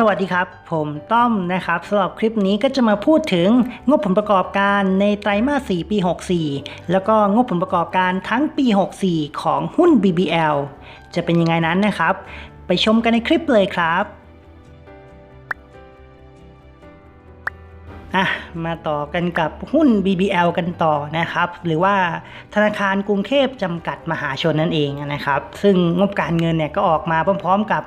สวัสดีครับ ผมต้อมนะครับสำหรับคลิปนี้ก็จะมาพูดถึงงบผลประกอบการในไตรมาส 4 ปี 64 แล้วก็งบผลประกอบการทั้งปี 64 ของหุ้น BBL จะเป็นยังไงนั้นนะครับ ไปชมกันในคลิปเลยครับ่ะมาต่อกันกับหุ้น BBL กันต่อนะครับ หรือว่าธนาคารกรุงเทพจำกัดมหาชนนั่นเองนะครับ ซึ่งงบการเงินเนี่ยก็ออกมาพร้อม ๆ กับ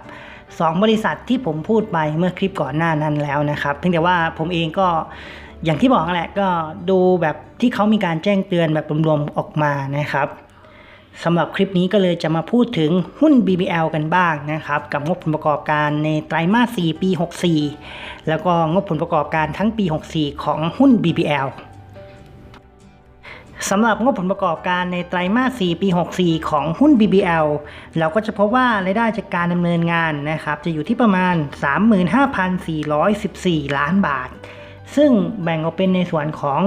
2 บริษัทที่ผมพูดไปเมื่อคลิปก่อนหน้านั้นแล้วนะครับ เพียงแต่ว่าผมเองก็อย่างที่บอกแหละก็ดูแบบที่เขามีการแจ้งเตือนแบบรวมๆออกมานะครับสำหรับคลิปนี้ก็เลยจะมาพูดถึงหุ้น BBL กันบ้างนะครับ กับงบผลประกอบการในไตรมาส 4 ปี 64 แล้วก็งบผลประกอบการทั้งปี 64 ของหุ้น BBL สำหรับงบผลประกอบการในไตรมาส 4 ปี 64 ของหุ้น BBL เราก็จะพบว่ารายได้จากการดำเนินงานนะครับ จะอยู่ที่ประมาณ 35,414 ล้านบาท ซึ่งแบ่งออกเป็นในส่วนของ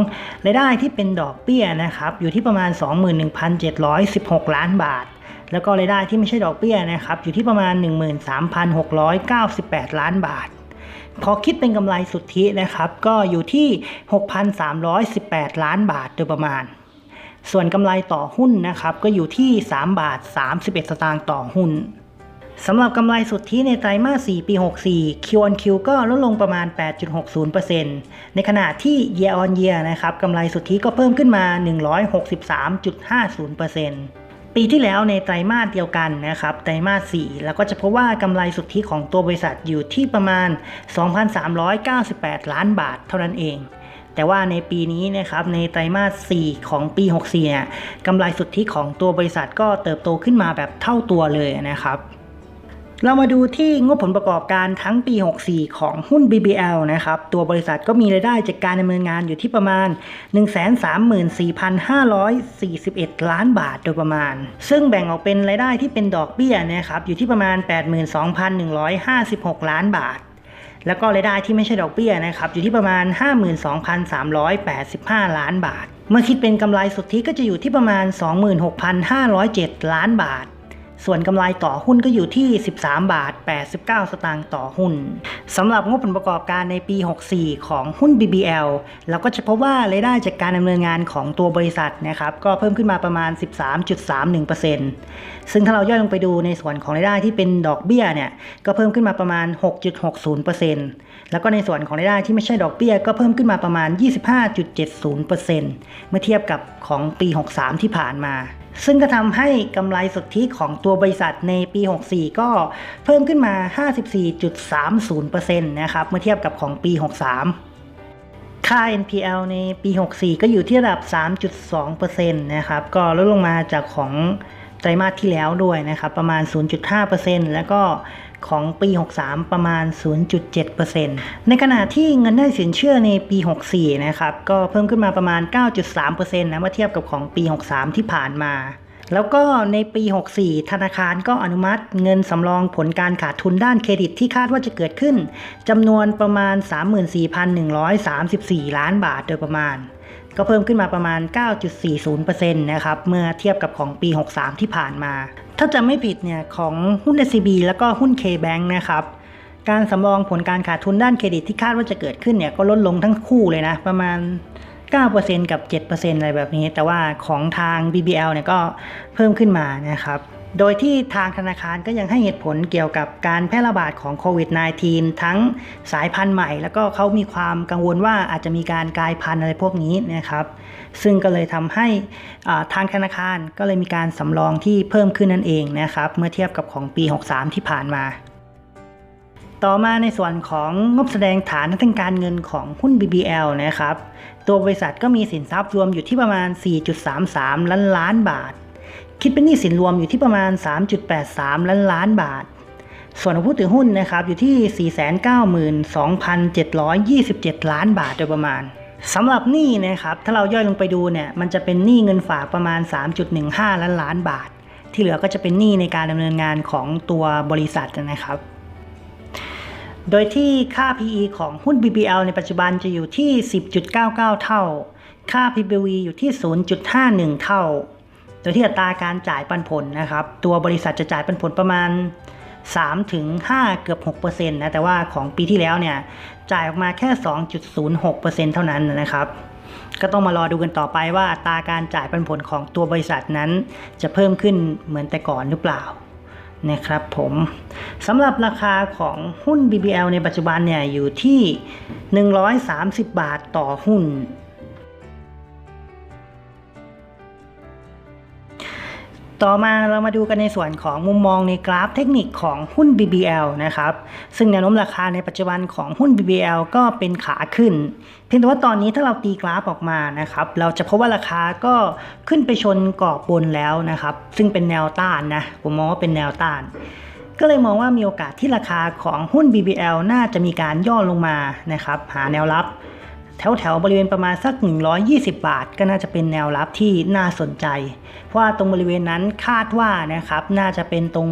รายได้ที่เป็นดอกเบี้ยนะครับ อยู่ที่ประมาณ 21,716 ล้านบาท แล้วก็รายได้ที่ไม่ใช่ดอกเบี้ยนะครับ อยู่ที่ประมาณ 13,698 ล้านบาทพอคิดเป็นกำไรสุทธินะครับ ก็อยู่ที่ 6,318 ล้านบาทโดยประมาณ ส่วนกำไรต่อหุ้นนะครับก็อยู่ที่ 3 บาท 31 สตางค์ต่อหุ้นสำหรับกำไรสุทธิในไตรมาส 4 ปี 64 Q on Q ก็ลดลงประมาณ 8.60%ในขณะที่ Year on Year นะครับกำไรสุทธิก็เพิ่มขึ้นมา 163.50%ปีที่แล้วในไตรมาสเดียวกันนะครับไตรมาส 4 แล้วก็จะพบว่ากำไรสุทธิของตัวบริษัทอยู่ที่ประมาณ 2,398 ล้านบาทเท่านั้นเอง แต่ว่าในปีนี้นะครับในไตรมาส 4 ของปี 64 เนี่ยกำไรสุทธิของตัวบริษัทก็เติบโตขึ้นมาแบบเท่าตัวเลยนะครับเรามาดูที่งบผลประกอบการทั้งปี 64 ของหุ้น BBL นะครับ ตัวบริษัทก็มีรายได้จากการดำเนินงานอยู่ที่ประมาณ 134,541 ล้านบาทโดยประมาณ ซึ่งแบ่งออกเป็นรายได้ที่เป็นดอกเบี้ยนะครับ อยู่ที่ประมาณ 82,156 ล้านบาท แล้วก็รายได้ที่ไม่ใช่ดอกเบี้ยนะครับอยู่ที่ประมาณ 52,385 ล้านบาท เมื่อคิดเป็นกำไรสุทธิก็จะอยู่ที่ประมาณ 26,507 ล้านบาท ส่วนกำไรต่อหุ้นก็อยู่ที่ 13 บาท 89 สตางค์ต่อหุ้นสำหรับงบผลประกอบการในปี 64 ของหุ้น BBL เราก็จะพบว่ารายได้จากการดำเนินงานของตัวบริษัทนะครับก็เพิ่มขึ้นมาประมาณ 13.31%ซึ่งถ้าเราย่อยลงไปดูในส่วนของรายได้ที่เป็นดอกเบี้ยเนี่ยก็เพิ่มขึ้นมาประมาณ 6.60%แล้วก็ในส่วนของรายได้ที่ไม่ใช่ดอกเบี้ยก็เพิ่มขึ้นมาประมาณ 25.70%เมื่อเทียบกับของปี 63 ที่ผ่านมา ซึ่งก็ทำให้กำไรสุทธิของตัวบริษัทในปี 64 ก็เพิ่มขึ้นมา 54.30%นะครับ เมื่อเทียบกับของปี 63ค่า NPL ในปี 64 ก็อยู่ที่ระดับ 3.2%นะครับ ก็ลดลงมาจากของ ไตรมาสที่แล้วด้วยนะครับ ประมาณ 0.5%แล้วก็ของปี 63 ประมาณ 0.7%ในขณะที่เงินได้สินเชื่อในปี 64 นะครับ ก็เพิ่มขึ้นมาประมาณ 9.3%นะเมื่อเทียบกับของปี 63 ที่ผ่านมา แล้วก็ในปี 64 ธนาคารก็อนุมัติเงินสำรองผลการขาดทุนด้านเครดิตที่คาดว่าจะเกิดขึ้นจำนวนประมาณ 34,134 ล้านบาทโดยประมาณ ก็เพิ่มขึ้นมาประมาณ 9.40%นะครับ เมื่อเทียบกับของปี 63 ที่ผ่านมา ถ้าจะไม่ผิดเนี่ยของหุ้น SCB แล้วก็หุ้น K-Bank นะครับการสำรองผลการขาดทุนด้านเครดิตที่คาดว่าจะเกิดขึ้นเนี่ยก็ลดลงทั้งคู่เลยนะ ประมาณ 9%กับ 7%อะไรแบบนี้ แต่ว่าของทาง BBL เนี่ยก็เพิ่มขึ้นมานะครับ โดยที่ทางธนาคารก็ยังให้เหตุผลเกี่ยวกับการแพร่ระบาดของโควิด -19 ทั้งสายพันธุ์ใหม่ แล้วก็เขามีความกังวลว่าอาจจะมีการกลายพันธุ์อะไรพวกนี้นะครับ ซึ่งก็เลยทำให้ทางธนาคารก็เลยมีการสำรองที่เพิ่มขึ้นนั่นเองนะครับ เมื่อเทียบกับของปี 63 ที่ผ่านมาต่อมาในส่วนของงบแสดงฐานทางการเงินของหุ้น BBL นะครับ ตัวบริษัทก็มีสินทรัพย์รวมอยู่ที่ประมาณ 4.33 ล้านล้านบาท คิดเป็นหนี้สินรวมอยู่ที่ประมาณ 3.83 ล้านล้านบาท ส่วนของผู้ถือหุ้นนะครับอยู่ที่ 492,727 ล้านบาทโดยประมาณสำหรับหนี้นะครับถ้าเราย่อยลงไปดูเนี่ยมันจะเป็นหนี้เงินฝากประมาณ 3.15 ล้านล้านบาท ที่เหลือก็จะเป็นหนี้ในการดำเนินงานของตัวบริษัทนะครับ โดยที่ค่า PE ของหุ้น BBL ในปัจจุบันจะอยู่ที่ 10.99 เท่า ค่า PBV อยู่ที่ 0.51 เท่า โดยที่อัตราการจ่ายปันผลนะครับ ตัวบริษัทจะจ่ายปันผลประมาณ 3 ถึง 5 เกือบ6%นะแต่ว่าของปีที่แล้วเนี่ยจ่ายออกมาแค่ 2.06%เท่านั้นนะครับ ก็ต้องมารอดูกันต่อไปว่าอัตราการจ่ายปันผลของตัวบริษัทนั้น จะเพิ่มขึ้นเหมือนแต่ก่อนหรือเปล่านะครับผมสำหรับราคาของหุ้น BBL ในปัจจุบันเนี่ยอยู่ที่ 130 บาทต่อหุ้น ต่อมาเรามาดูกันในส่วนของมุมมองในกราฟเทคนิคของหุ้น BBL นะครับ ซึ่งแนวโน้มราคาในปัจจุบันของหุ้น BBL ก็เป็นขาขึ้น เพียงแต่ว่าตอนนี้ถ้าเราตีกราฟออกมานะครับ เราจะพบว่าราคาก็ขึ้นไปชนกรอบบนแล้วนะครับ ซึ่งเป็นแนวต้านนะ ผมมองว่าเป็นแนวต้าน ก็เลยมองว่ามีโอกาสที่ราคาของหุ้น BBL น่าจะมีการย่อลงมานะครับ หาแนวรับ แถวแถวบริเวณประมาณสัก 120 บาท ก็น่าจะเป็นแนวรับที่น่าสนใจ เพราะว่าตรงบริเวณนั้นคาดว่านะครับน่าจะเป็นตรง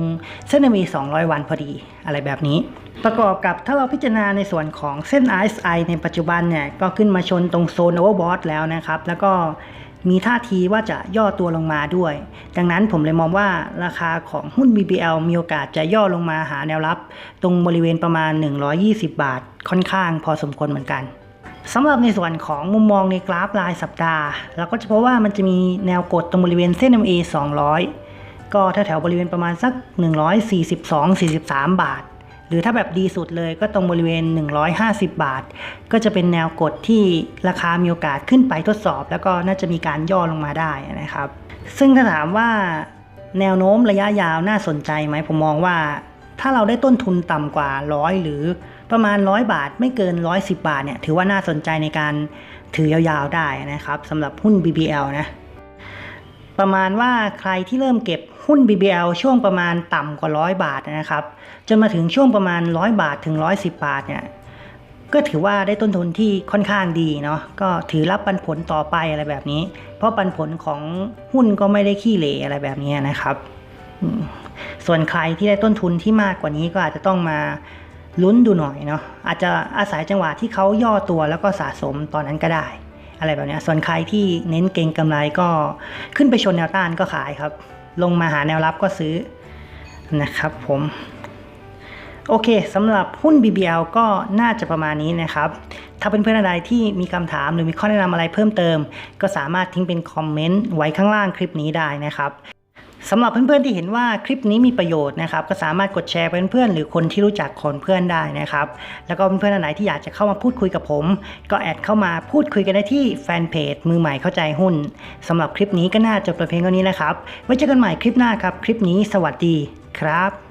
เส้นมี200 วันพอดีอะไรแบบนี้ ประกอบกับถ้าเราพิจารณาในส่วนของเส้น RSI ในปัจจุบันเนี่ยก็ขึ้นมาชนตรงโซน overbought แล้วนะครับแล้วก็มีท่าทีว่าจะย่อตัวลงมาด้วย ดังนั้นผมเลยมองว่าราคาของหุ้น BBL มีโอกาสจะย่อลงมาหาแนวรับ ตรงบริเวณประมาณ 120 บาทค่อนข้างพอสมควรเหมือนกัน สำหรับในส่วนของมุมมองในกราฟรายสัปดาห์ เราก็จะพบว่ามันจะมีแนวกดตรงบริเวณเส้น MA 200 ก็แถวๆบริเวณประมาณสัก 142-43 บาท หรือถ้าแบบดีสุดเลยก็ตรงบริเวณ 150 บาท ก็จะเป็นแนวกดที่ราคามีโอกาสขึ้นไปทดสอบ แล้วก็น่าจะมีการย่อลงมาได้นะครับ ซึ่งถ้าถามว่าแนวโน้มระยะยาวน่าสนใจไหมผมมองว่า ถ้าเราได้ต้นทุนต่ำกว่าร้อยหรือ ประมาณ 100 บาทไม่เกิน 110 บาทเนี่ยถือว่าน่าสนใจในการถือยาวๆได้นะครับสำหรับหุ้น BBL นะประมาณว่าใครที่เริ่มเก็บหุ้น BBL ช่วงประมาณต่ำกว่า 100 บาทนะครับ จนมาถึงช่วงประมาณ 100 บาทถึง 110 บาทเนี่ยก็ถือว่าได้ต้นทุนที่ค่อนข้างดีเนาะก็ถือรับปันผลต่อไปอะไรแบบนี้ เพราะปันผลของหุ้นก็ไม่ได้ขี้เหร่อะไรแบบนี้นะครับ ส่วนใครที่ได้ต้นทุนที่มากกว่านี้ก็อาจจะต้องมา ลุ้นดูหน่อยเนาะอาจจะอาศัยจังหวะที่เขาย่อตัวแล้วก็สะสมตอนนั้นก็ได้ อะไรแบบนี้ส่วนใครที่เน้นเก็งกำไรก็ขึ้นไปชนแนวต้านก็ขายครับ ลงมาหาแนวรับก็ซื้อนะครับผมโอเคสำหรับหุ้น BBL ก็น่าจะประมาณนี้นะครับ ถ้าเป็นเพื่อนอะไรที่มีคำถามหรือมีข้อแนะนำอะไรเพิ่มเติม ก็สามารถทิ้งเป็นคอมเมนต์ไว้ข้างล่างคลิปนี้ได้นะครับ สำหรับเพื่อนๆที่เห็นว่าคลิปนี้มีประโยชน์นะครับ ก็สามารถกดแชร์ไปเพื่อนๆหรือคนที่รู้จักคนเพื่อนได้นะครับ แล้วก็เพื่อนๆอันไหนที่อยากจะเข้ามาพูดคุยกับผม ก็แอดเข้ามาพูดคุยกันได้ที่แฟนเพจมือใหม่เข้าใจหุ้นสำหรับคลิปนี้ก็น่าจบแต่เพียงเท่านี้นะครับไว้เจอกันใหม่คลิปหน้าครับ คลิปนี้สวัสดีครับ